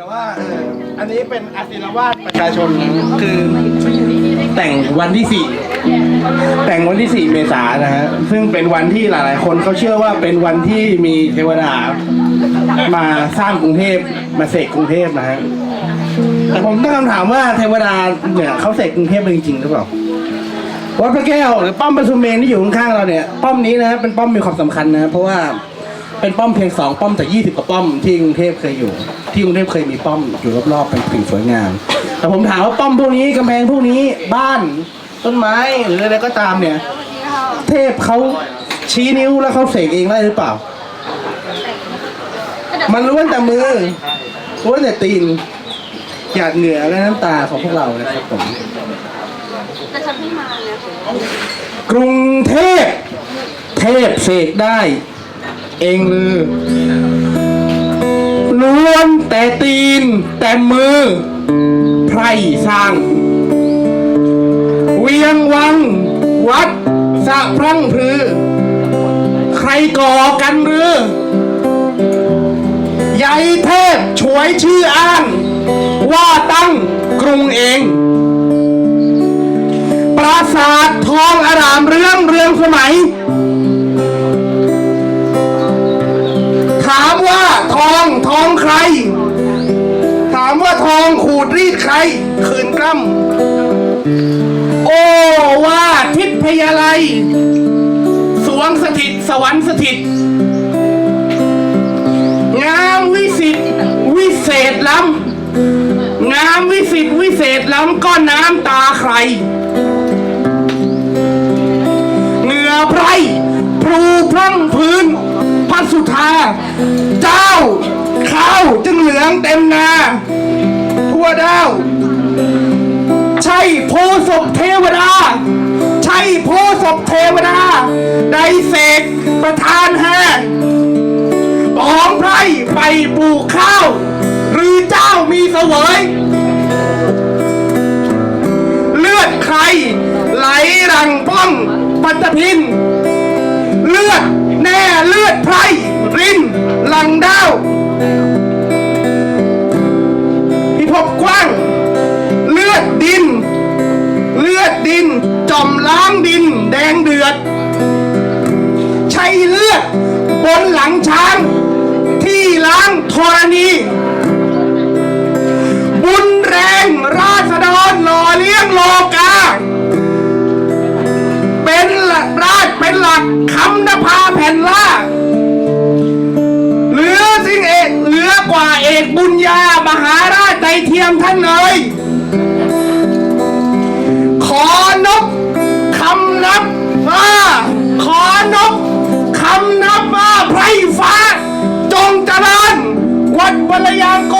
แต่ว่าเอออันนี้เป็นอาศิลวาสประชาชนคือแต่งวันที่สี่แต่งวันที่สี่เมษายนนะฮะซึ่งเป็นวันที่หลาย ๆ คนเขาเชื่อว่าเป็นวันที่มีเทวดามาสร้างกรุงเทพมาเสกกรุงเทพนะฮะแต่ผมตั้งคำถามว่าเทวดาเนี่ยเขาเสกกรุงเทพจริงๆหรือเปล่าวัดพระแก้วหรือป้อมประชุมเมนที่อยู่ข้างๆเราเนี่ยป้อมนี้นะเป็นป้อมมีความสำคัญนะเพราะว่า เป็นป้อมเพียงสองป้อมจากยี่สิบกว่าป้อมที่กรุงเทพเคยอยู่ ที่กรุงเทพเคยมีป้อมอยู่รอบๆเป็นสิ่งสวยงาม แต่ผมถามว่าป้อมพวกนี้กำแพงพวกนี้บ้านต้นไม้หรืออะไรก็ตามเนี่ย เทพเขาชี้นิ้วแล้วเขาเสกเองได้หรือเปล่า มันล้วนแต่มือล้วนแต่ตีนหยาดเหงื่อและน้ำตาของพวกเรานะครับผมแต่ฉันเพิ่งมาเนี่ยกรุงเทพ เทพเสกได้ เองลือล้วนแต่ตีน แต่มือ ไพรสร้าง เวียงวัง วัดสะพรั่งพรือ ใครก่อกันหรือใหญ่เทพช่วยชื่ออ้าง ว่าตั้งกรุงเอง ปราสาททองอารามเรื่องเรื่องสมัย ทองทองใคร ถามว่าทองขูดรีดใคร คืนกล้ำโอ้ว่าทิพยาลัย สวงสถิต สวรรค์สถิต งามวิสิตวิเศษล้ำงามวิสิตวิเศษล้ำก็น้ำตาใคร เหงื่อไพรพลูพรั่งพื้นพัสสุธาเจ้า ข้าวจึงเหลืองเต็มนาทั่วดาว ใช่โพศพเทวดา ใช่โพศพเทวดา ได้เสกประทานแห่ปองไพรไปปลูกข้าว หรือเจ้ามีเสวย เลือดใคร ไหลรังป้องปัตตพิน เลือดแน่เลือดไพรริน ด ใช้เลือด บนหลังช้าง ที่ล้างธรณี บุญแรงราษฎรหล่อเลี้ยงโลกา เป็นหลักราชเป็นหลักคำนภาแผ่นล่าเหลือสิ่งเอกเหลือกว่าเอกบุญญามหาราชใจเทียมท่านเลยขอนบคำนับ่าขอนบคำนับว่าไพรฟ้า จงเจริญวัดบรรยางกูลและอุดมก